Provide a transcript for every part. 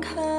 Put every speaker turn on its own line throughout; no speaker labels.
看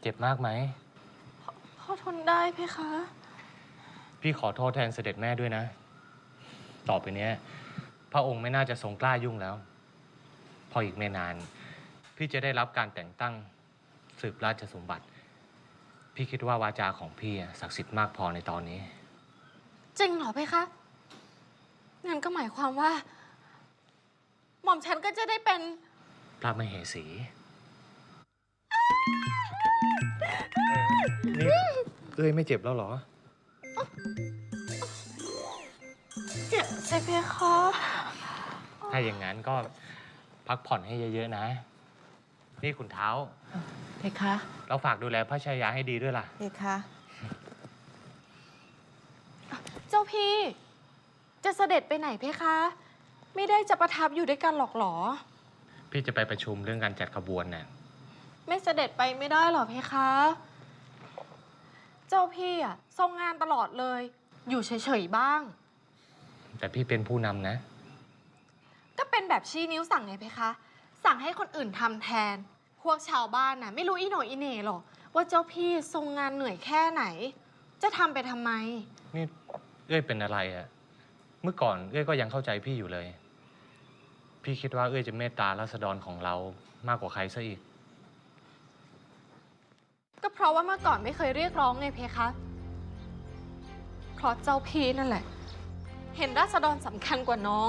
เจ็บมากไหม
พ่อทนได้เพคะ
พี่ขอโทษแทนเสด็จแม่ด้วยนะ ต่อไปเนี้ย พระองค์ไม่น่าจะทรงกล้ายุ่งแล้ว พออีกไม่นาน พี่จะได้รับการแต่งตั้งสืบราชสมบัติ พี่คิดว่าวาจาของพี่อะศักดิ์สิทธิ์มากพอในตอนนี้
จริงเหรอเพคะ งั้นก็หมายความว่า หม่อมฉันก็จะได้เป็น
พระมเหสี นี่เอ้ยไม่เจ็บแล้วเหรอ
เจ็บใช่เพคะ
ถ้าอย่างนั้นก็พักผ่อนให้เยอะๆนะ นี่ขุนเท้า
เพคะ
เราฝากดูแลพระชายาให้ดีด้วยล่ะ
เพคะ
เจ้าพี่ จะเสด็จไปไหนเพคะ ไม่ได้จะประทับอยู่ด้วยกันหรอกเหรอ
พี่จะไปประชุมเรื่องการจัดขบวนน่ะ
ไม่เสด็จไปไม่ได้หรอเพคะ เจ้าพี่อะทรงงานตลอดเลย อยู่เฉยๆบ้าง
แต่พี่เป็นผู้นำนะ
ก็เป็นแบบชี้นิ้วสั่งไงเพคะ สั่งให้คนอื่นทำแทน พวกชาวบ้านน่ะ ไม่รู้อีโหนอีเหน่หรอก ว่าเจ้าพี่ทรงงานเหนื่อยแค่ไหน จะทำไปทำไม
นี่เอ้ยเป็นอะไรอะเมื่อก่อนเอ้ยก็ยังเข้าใจพี่อยู่เลย พี่คิดว่าเอ้ยจะเมตตาราษฎรของเรามากกว่าใครซะอีก
ก็ เพราะว่าเมื่อก่อนไม่เคยเรียกร้องไงเพคะ เพราะเจ้าพี่นั่นแหละ เห็นราษฎรสำคัญกว่าน้อง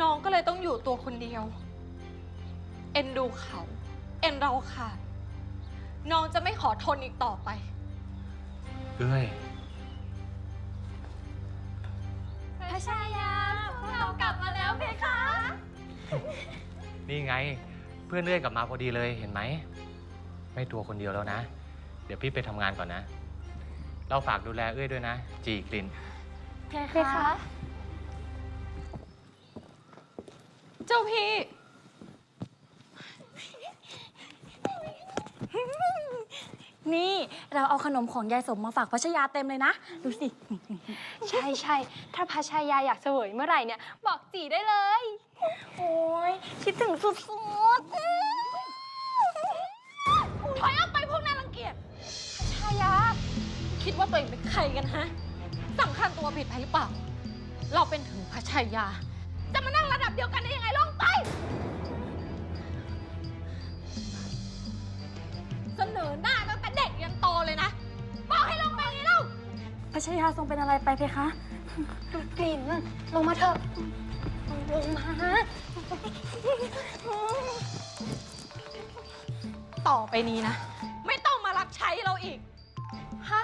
น้องก็เลยต้องอยู่ตัวคนเดียว เอ็นดูเขา เอ็นเราค่ะ น้องจะไม่ขอทนอีกต่อไป
เอ้ย
พระชายาพวกเรากลับมาแล้วเพคะ
นี่ไง เพื่อนเอ้ยกลับมาพอดีเลยเห็นไหม ไม่ตัวคนเดียวแล้วนะ เดี๋ยวพี่ไปทำงานก่อนนะ เราฝากดูแลเอ้ยด้วยนะ จีกลิ่น
เพคะ เจ้าพี่
นี่เราเอาขนมของยายสมมาฝากพัชยาเต็มเลยนะ ดูสิ
ใช่ใช่ถ้าพาชายาอยากเสวยเมื่อไหร่เนี่ย บอกจีได้เลย
โอ้ยคิดถึงสุด
ถ อยออกไปพวกน่ารังเกียจชายา คิดว่าตัวเองเป็นใครกันฮะสำคัญตัวผิดไปหรือเปล่า เราเป็นถึงพระชายา จะมานั่งระดับเดียวกันได้ยังไงลงไป เสนอหน้าตั้งแต่เด็กยันโตเลยนะ บอกให้ลงไปไงเล่า
ๆพัชยาทรงเป็นอะไรไปเพคะ
ดูกลิ่นลงมาเถอะ ลงมา
ต่อไปนี้นะ ไม่ต้องมารับใช้เราอีก
ฮะ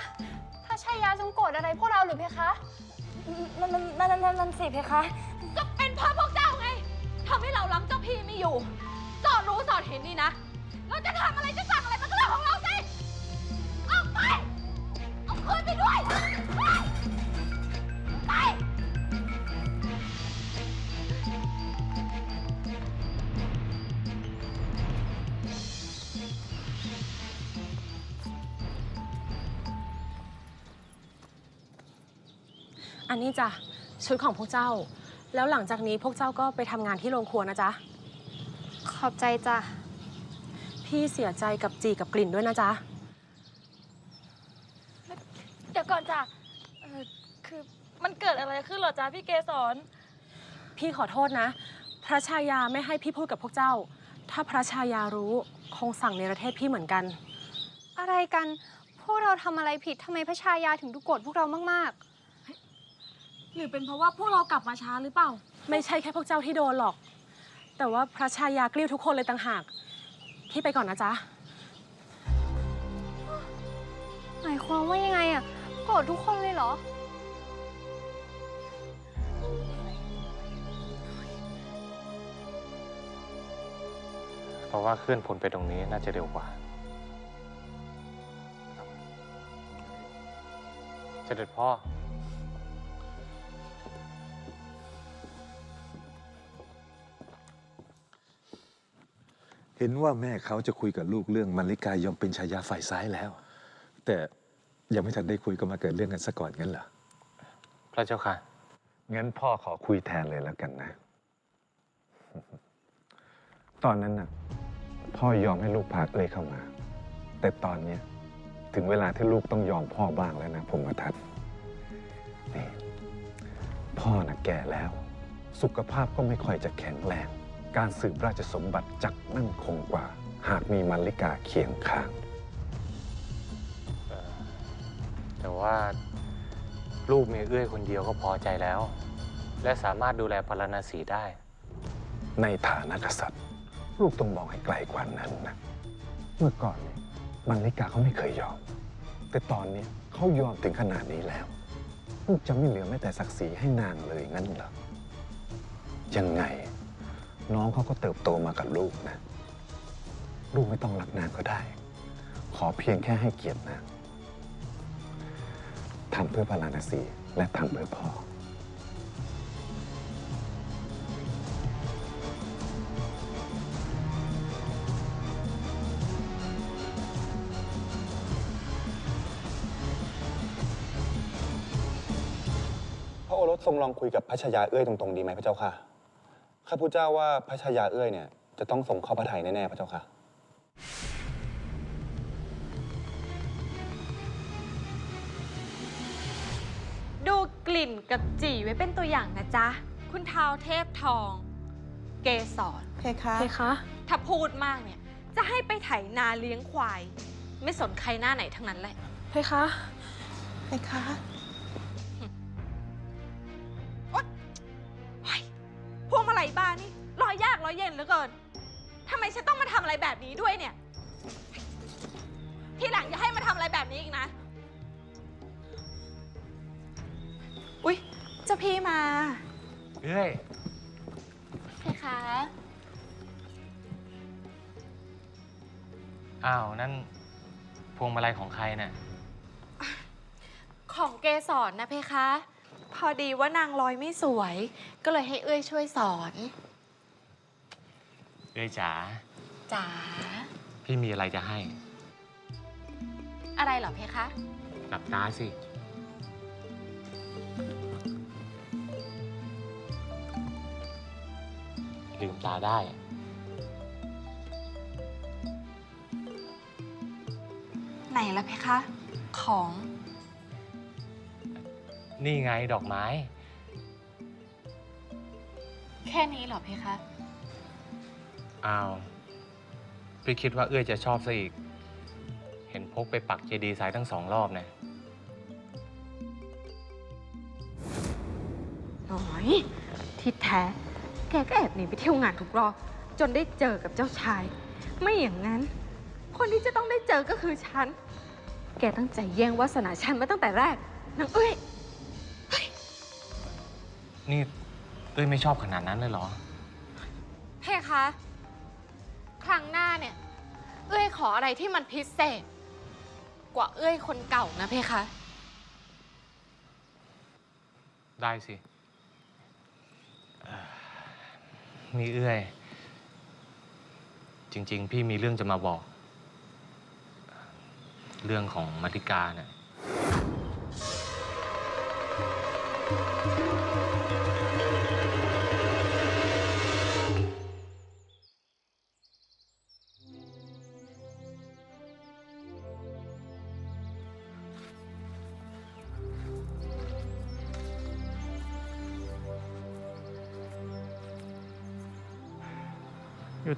พระชายาทรงโกรธอะไรพวกเราหรือเพคะ
นั่นนั่นนั่นนั่นนั่นสิเพคะ
ก็เป็นเพราะพวกเจ้าไงทำให้เราล้ำเจ้าพี่ไม่อยู่ สอดรู้สอดเห็นนี่นะ เราจะทำอะไรจะสั่งอะไรมันก็เรื่องของเราสิ ออกไป เอาคืนไปด้วย
อันนี้จ้ะชุดของพวกเจ้า แล้วหลังจากนี้พวกเจ้าก็ไปทำงานที่โรงครัวนะจ๊ะ
ขอบใจจ้ะ
พี่เสียใจกับจีกับกลิ่นด้วยนะจ๊ะ
เดี๋ยวก่อนจ้ะเออคือมันเกิดอะไรขึ้นเหรอจ๊ะพี่เกสร
พี่ขอโทษนะ พระชายาไม่ให้พี่พูดกับพวกเจ้า ถ้าพระชายารู้คงสั่งในประเทศพี่เหมือนกัน
อะไรกัน พวกเราทำอะไรผิดทำไมพระชายาถึงดูโกรธพวกเรามาก
หรือเป็นเพราะว่าพวกเรากลับมาช้าหรือเปล่า
ไม่ใช่แค่พวกเจ้าที่โดนหรอก แต่ว่าพระชายากลิ้วทุกคนเลยต่างหาก พี่ไปก่อนนะจ๊ะ
ๆหมายความว่ายังไงอะโกรธทุกคนเลยเหรอ
เพราะว่าเคลื่อนพลไปตรงนี้น่าจะเร็วกว่า เสด็จพ่อ
เห็นว่าแม่เขาจะคุยกับลูกเรื่องมันลิกายอมเป็นชายาฝ่ายซ้ายแล้ว แต่ยังไม่ทันได้คุยก็มาเกิดเรื่องกันซะก่อนงั้นเหรอ
พระเจ้าค่ะ
งั้นพ่อขอคุยแทนเลยแล้วกันนะ ตอนนั้นน่ะ พ่อยอมให้ลูกพาเอ้ยเข้ามา แต่ตอนเนี้ยถึงเวลาที่ลูกต้องยอมพ่อบ้างแล้วนะพงษ์ทัศน์นี่พ่อน่ะแก่แล้ว สุขภาพก็ไม่ค่อยจะแข็งแรง การสืบราชสมบัติจักมั่นคงกว่า หากมีมัลลิกาเคียงข้าง
แต่ว่าลูกมีเอื้อยคนเดียวก็พอใจแล้ว และสามารถดูแลพลนาสีได้
ในฐานะกษัตริย์ ลูกต้องมองให้ไกลกว่านั้นนะ เมื่อก่อนเนี่ยมันลิกาเขาไม่เคยยอม แต่ตอนนี้เขายอมถึงขนาดนี้แล้ว ลูกจะไม่เหลือแม้แต่ศักดิ์ศรีให้นางเลยงั้นเหรอยังไง น้องเขาก็เติบโตมากับลูกนะ ลูกไม่ต้องรักนางก็ได้ ขอเพียงแค่ให้เกียรตินางทำเพื่อพาราสีและทำเพื่อพ่อ
พระโอรสทรงลองคุยกับพระชายาเอื้อยตรงๆดีไหมพระเจ้าค่ะ ข้าพุทธเจ้าว่าพระชายาเอื้อยเนี่ยจะต้องทรงเข้าพระทัยแน่ๆพระเจ้าค่ะ
ดูกลิ่นกับจีไว้เป็นตัวอย่างนะจ๊ะ คุณเท้าวเทพทอง เกสร
เพคะ
เพคะ
ถ้าพูดมากเนี่ย จะให้ไปไถนาเลี้ยงควาย ไม่สนใครหน้าไหนทั้งนั้นแหละ
เพคะ
เพคะ
อยยากรอยเย็นเหลือเกินทำไมฉันต้องมาทำอะไรแบบนี้ด้วยเนี่ย ทีหลังอย่าให้มาทำอะไรแบบนี้อีกนะ อุ๊ยเจ้าพี่มา
เอื้อย
เพคะ
อ้าว นั่นพวงมาลัยของใครน่ะ
ของเกสรนะเพคะ พอดีว่านางลอยไม่สวย ก็เลยให้เอ้ยช่วยสอน
เอื้อยจ๋า
จ๋า
พี่มีอะไรจะให้
อะไรเหรอเพคะ
หลับตาสิ ลืมตาได้
ไหนล่ะเพคะ ของ
นี่ไงดอกไม้
แค่นี้เหรอเพคะ
อ้าวพี่คิดว่าเอื้อยจะชอบซะอีก เห็นพกไปปักเจดีย์ซ้ายทั้งสองรอบนะ
น้อยที่แท้ แกก็แอบหนีไปเที่ยวงานทุกรอบจนได้เจอกับเจ้าชาย ไม่อย่างนั้น คนที่จะต้องได้เจอก็คือฉัน แกตั้งใจแย่งวาสนาฉันมาตั้งแต่แรกนางเอ้ย
นี่เอ้ยไม่ชอบขนาดนั้นเลยเหรอ
เพคะ ครั้งหน้าเนี่ย เอ้ยขออะไรที่มันพิเศษ กว่าเอ้ยคนเก่านะเพคะ
ได้สิเอ่อนี่เอื้อย จริง ๆ พี่มีเรื่องจะมาบอก เรื่องของมาติกาเนี่ย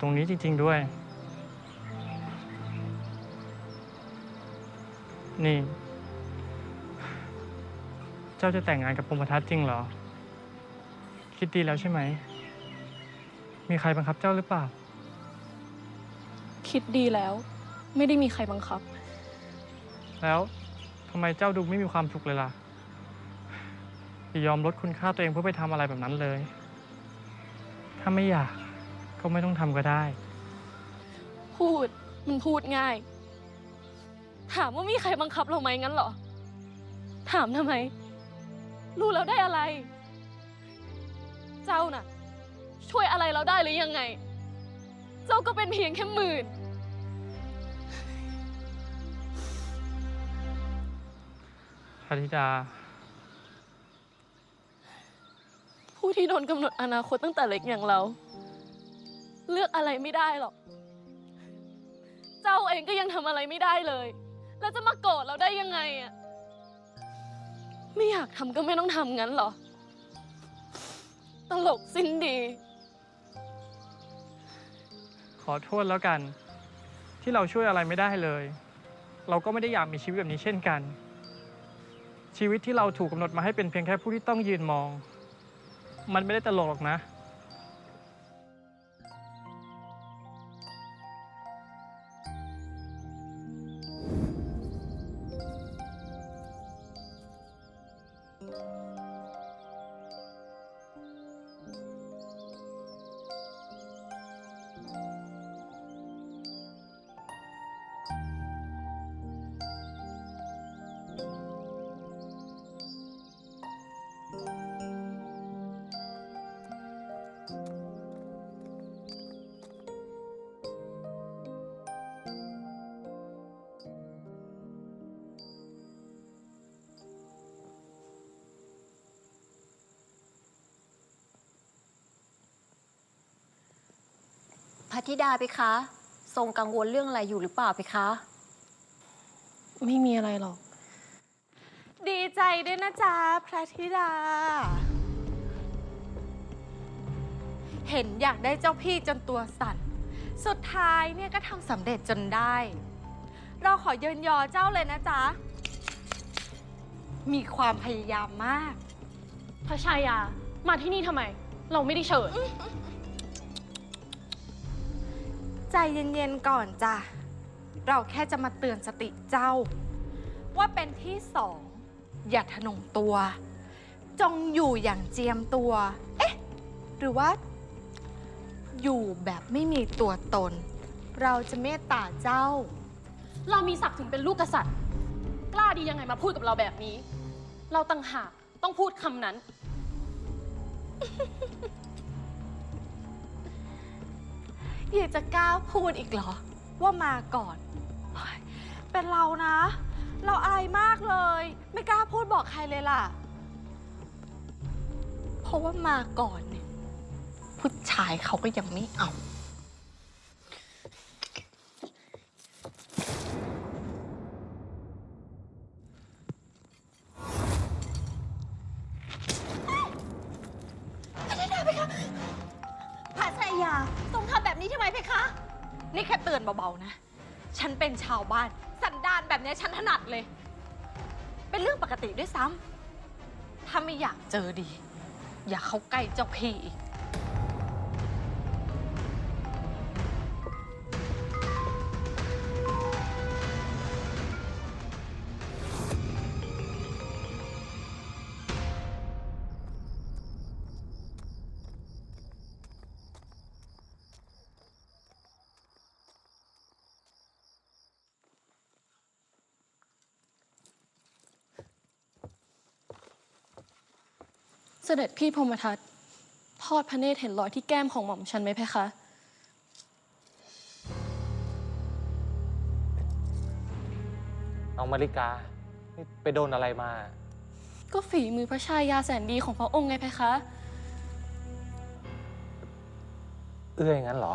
ตรงนี้จริง ๆด้วย นี่ เจ้าจะแต่งงานกับพรหมทัศน์จริงเหรอ คิดดีแล้วใช่ไหม มีใครบังคับเจ้าหรือเปล่า
คิดดีแล้ว ไม่ได้มีใครบังคับ
แล้วทำไมเจ้าดูไม่มีความสุขเลยล่ะอย่ายอมลดคุณค่าตัวเองเพื่อไปทำอะไรแบบนั้นเลย ถ้าไม่อยาก ก็ไม่ต้องทำก็ได้
พูดมันพูดง่าย ถามว่ามีใครบังคับเราไหมงั้นเหรอ ถามทำไม รู้แล้วได้อะไร เจ้าน่ะ ช่วยอะไรเราได้หรือยังไง เจ้าก็เป็นเพียงแค่หมื่น
พระธิดา
ผู้ที่โดนกำหนดอนาคตตั้งแต่เล็กอย่างเรา เลือกอะไรไม่ได้หรอก เจ้าเองก็ยังทำอะไรไม่ได้เลย แล้วจะมาโกรธเราได้ยังไงอะ ไม่อยากทำก็ไม่ต้องทำงั้นเหรอ ตลกสิ้นดี
ขอโทษแล้วกัน ที่เราช่วยอะไรไม่ได้เลย เราก็ไม่ได้อยากมีชีวิตแบบนี้เช่นกัน ชีวิตที่เราถูกกำหนดมาให้เป็นเพียงแค่ผู้ที่ต้องยืนมอง มันไม่ได้ตลกหรอกนะ
พระธิดาไปคะ ทรงกังวลเรื่องอะไรอยู่หรือเปล่าไปคะ
ไม่มีอะไรหรอก
ดีใจด้วยนะจ๊ะพระธิดา เห็นอยากได้เจ้าพี่จนตัวสั่น สุดท้ายเนี่ยก็ทำสำเร็จจนได้ เราขอเยินยอเจ้าเลยนะจ๊ะ มีความพยายามมาก
พระชายา มาที่นี่ทำไม เราไม่ได้เชิญ
ใจเย็นๆก่อนจ้ะ เราแค่จะมาเตือนสติเจ้า ว่าเป็นที่สอง อย่าทะนงตัว จงอยู่อย่างเจียมตัว เอ๊ะ หรือว่า อยู่แบบไม่มีตัวตน เราจะเมตตาเจ้า
เรามีศักดิ์ถึงเป็นลูกกษัตริย์ กล้าดียังไงมาพูดกับเราแบบนี้ เราตั้งหากต้องพูดคำนั้น
ยากจะกล้าพูดอีกเหรอ ว่ามาก่อนเฮ้ยเป็นเรานะ เราอายมากเลย ไม่กล้าพูดบอกใครเลยล่ะ เพราะว่ามาก่อนเนี่ยผู้ชายเขาก็ยังไม่เอา
เนี้
ยฉันถนัดเลย เป็นเรื่องปกติด้วยซ้ำถ้าไม่อยากเจอดี อย่าเข้าใกล้เจ้าพี่อีก
เสด็จพี่พรหมทัตทอดพระเนตรเห็นรอยที่แก้มของหม่อมฉันไหมเพคะ
น้องมาริกานี่ไปโดนอะไรมา
ก็ฝีมือพระชายาแสนดีของพระองค์ไงเพคะ
เอื้อยงั้นเหรอ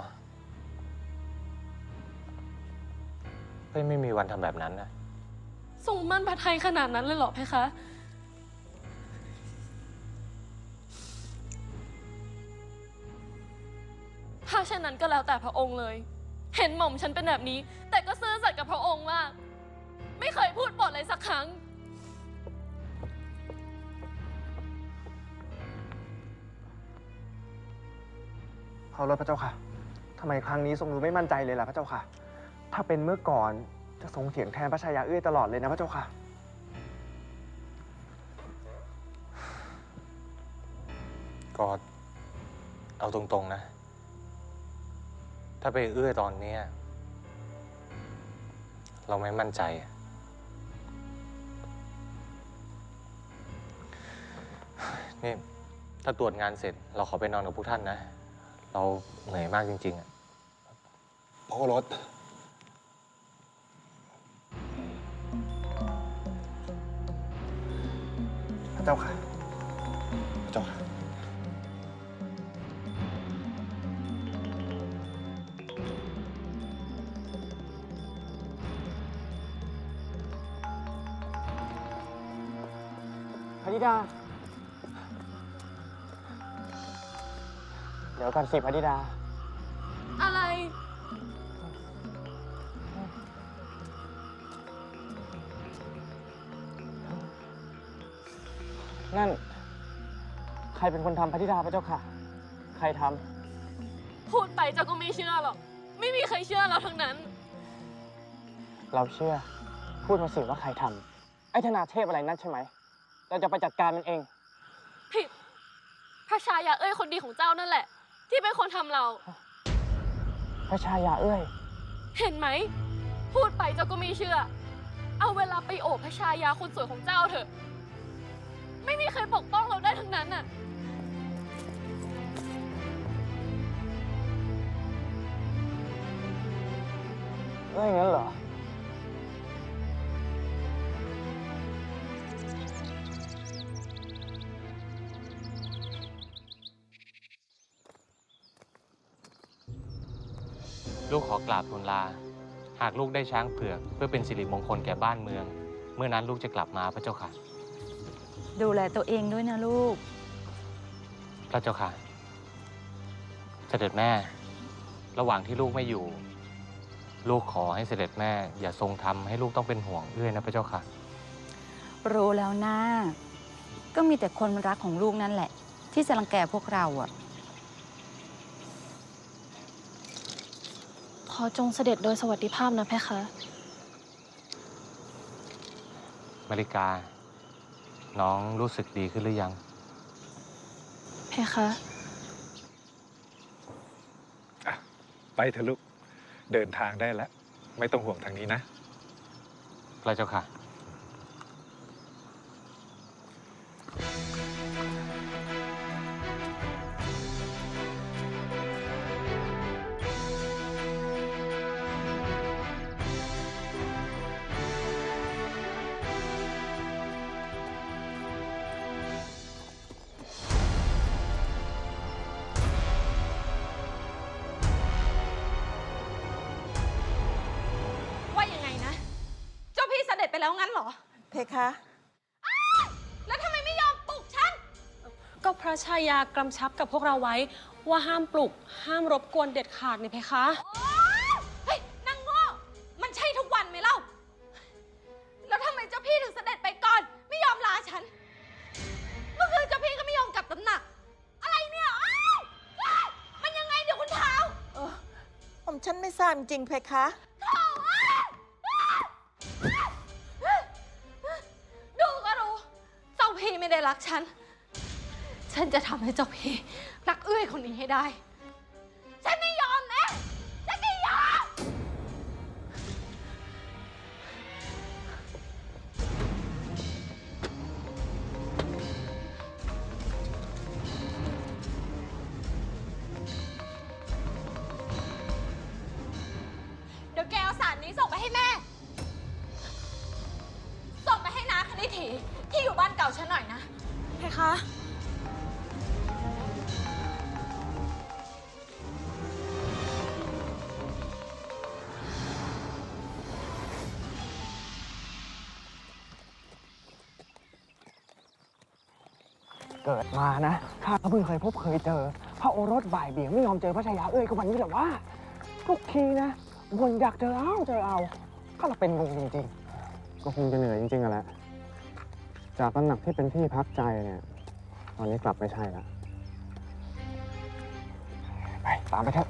เฮ้ยไม่มีวันทำแบบนั้นนะ
ทรงมั่นพระไทยขนาดนั้นเลยเหรอเพคะ ถ้าเช่นนั้นก็แล้วแต่พระองค์เลย เห็นหม่อมฉันเป็นแบบนี้ แต่ก็ซื่อสัตย์กับพระองค์มาก ไม่เคยพูดปดเลยสักครั้ง
เอารถพระเจ้าค่ะทำไมครั้งนี้ทรงดูไม่มั่นใจเลยล่ะพระเจ้าค่ะ ถ้าเป็นเมื่อก่อนจะทรงเถียงแทนพระชายาเอื้อยตลอดเลยนะพระเจ้าค่ะ
ก็เอาตรงๆนะ ถ้าไปเอื้อตอนเนี้ยเราไม่มั่นใจ นี่ ถ้าตรวจงานเสร็จ เราขอไปนอนกับพวกท่านนะ เราเหนื่อยมากจริงๆอะ
พระโอรส
พระเจ้าค่ะ ธิดาเดี๋ยวก่อนสิพระธิดา
อะไร
นั่น ใครเป็นคนทำพระธิดาพระเจ้าค่ะ ใครทำ
พูดไปเจ้าก็ไม่เชื่อหรอก ไม่มีใครเชื่อเราทั้งนั้น
เราเชื่อ พูดมาสิว่าใครทำไอ้ธนาเทพอะไรนั่นใช่ไหม เราจะไปจัดการมันเอง
ผิดพระชายาเอ้ยคนดีของเจ้านั่นแหละ ที่เป็นคนทำเรา
พระชายาเอ้ย
เห็นไหม พูดไปเจ้าก็ไม่เชื่อ เอาเวลาไปโอบพระชายาคนสวยของเจ้าเถอะ ไม่มีใครปกป้องเราได้ทั้งนั้นน่ะ
เอ้ยงั้นเหรอ
ลูกขอกราบทูลลา หากลูกได้ช้างเผือก เพื่อเป็นสิริมงคลแก่บ้านเมือง เมื่อนั้นลูกจะกลับมาพระเจ้าค่ะ
ดูแลตัวเองด้วยนะลูก
พระเจ้าค่ะ เสด็จแม่ ระหว่างที่ลูกไม่อยู่ ลูกขอให้เสด็จแม่ อย่าทรงทำให้ลูกต้องเป็นห่วงเอื้อยนะพระเจ้าค่ะ
รู้แล้วนะ ก็มีแต่คนรักของลูกนั่นแหละ ที่จะรังแกพวกเราอะ
อจงเสด็จโดยสวัสดิภาพนะเพคะ
มาริกา น้องรู้สึกดีขึ้นหรือยัง
เพคะ
ไปเถอะลูก เดินทางได้แล้ว ไม่ต้องห่วงทางนี้นะ
พระเจ้าค่ะ
กำ
ชับกับพวกเราไว้ ว่าห้ามปลุก ห้ามรบกวนเด็ดขาดนี่เพคะ
เฮ้ยนางโง่มันใช่ทุกวันไหมเล่า แล้วทำไมเจ้าพี่ถึงเสด็จไปก่อน ไม่ยอมลาฉัน เมื่อคืนเจ้าพี่ก็ไม่ยอมกลับตำหนัก อะไรเนี่ยอ้าวอ้าวมันยังไงเดี๋ยวคุณเท้า
เออผมฉันไม่ทราบจริงๆเพคะ
ดูก็รู้เจ้าพี่ไม่ได้รักฉัน ฉันจะทำให้เจ้าพี่รักเอื้อยคนนี้ให้ได้ ฉันไม่ยอมนะฉันไม่ยอม เดี๋ยวแกเอาสารนี้ส่งไปให้แม่ ส่งไปให้นาคณิถีที่อยู่บ้านเก่าฉันหน่อยนะ
เพคะ
เกิดมานะข้าก็เพิ่งเคยพบเคยเจอ พระโอรสบ่ายเบี่ยงไม่ยอมเจอพระชายาเอ้ยก็วันนี้แหละว่า ทุกทีนะวนอยากเจอเอาเจอเอาก็เราเป็นงงจริงๆก็คงจะเหนื่อยจริงๆอะแหละ จากตำหนักที่เป็นที่พักใจเนี่ย ตอนนี้กลับไม่ใช่แล้วไปตามไปเถอะ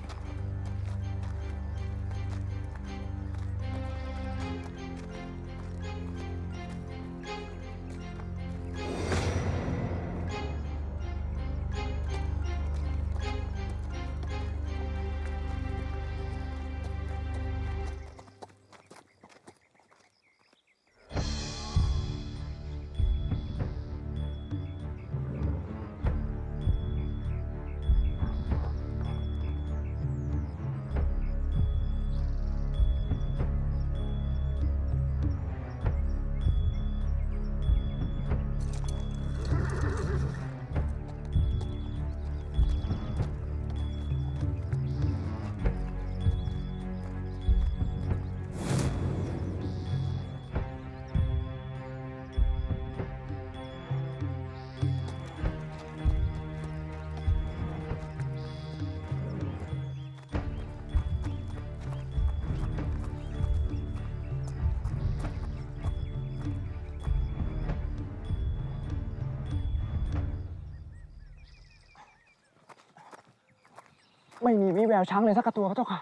ไม่มีวิแววช้างเลยสักกระตัวพระเจ้าค่ะ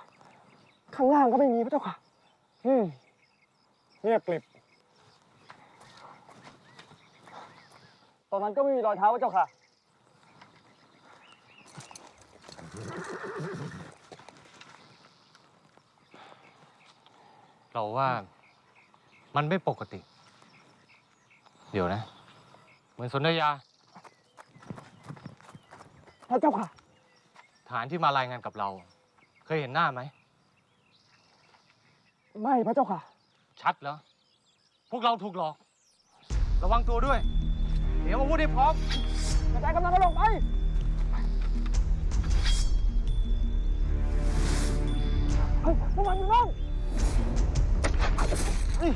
ข้างล่างก็ไม่มีพระเจ้าค่ะ อืมเงียบกริบ ตอนนั้นก็ไม่มีรอยเท้าพระเจ้าค่ะ
เราว่ามันไม่ปกติ เดี๋ยวนะ เหมือนสนธยา
พระเจ้าค่ะ
ฐานที่มารายงานกับเรา เคยเห็นหน้าไหม
ไม่พระเจ้าค่ะ
ชัดแล้วพวกเราถูกหลอก ระวังตัวด้วย เดี๋ยวอาวุธให้พร้อม
กระจายกำลังกันลงไป เฮ้ยระวังน้องเฮ้ย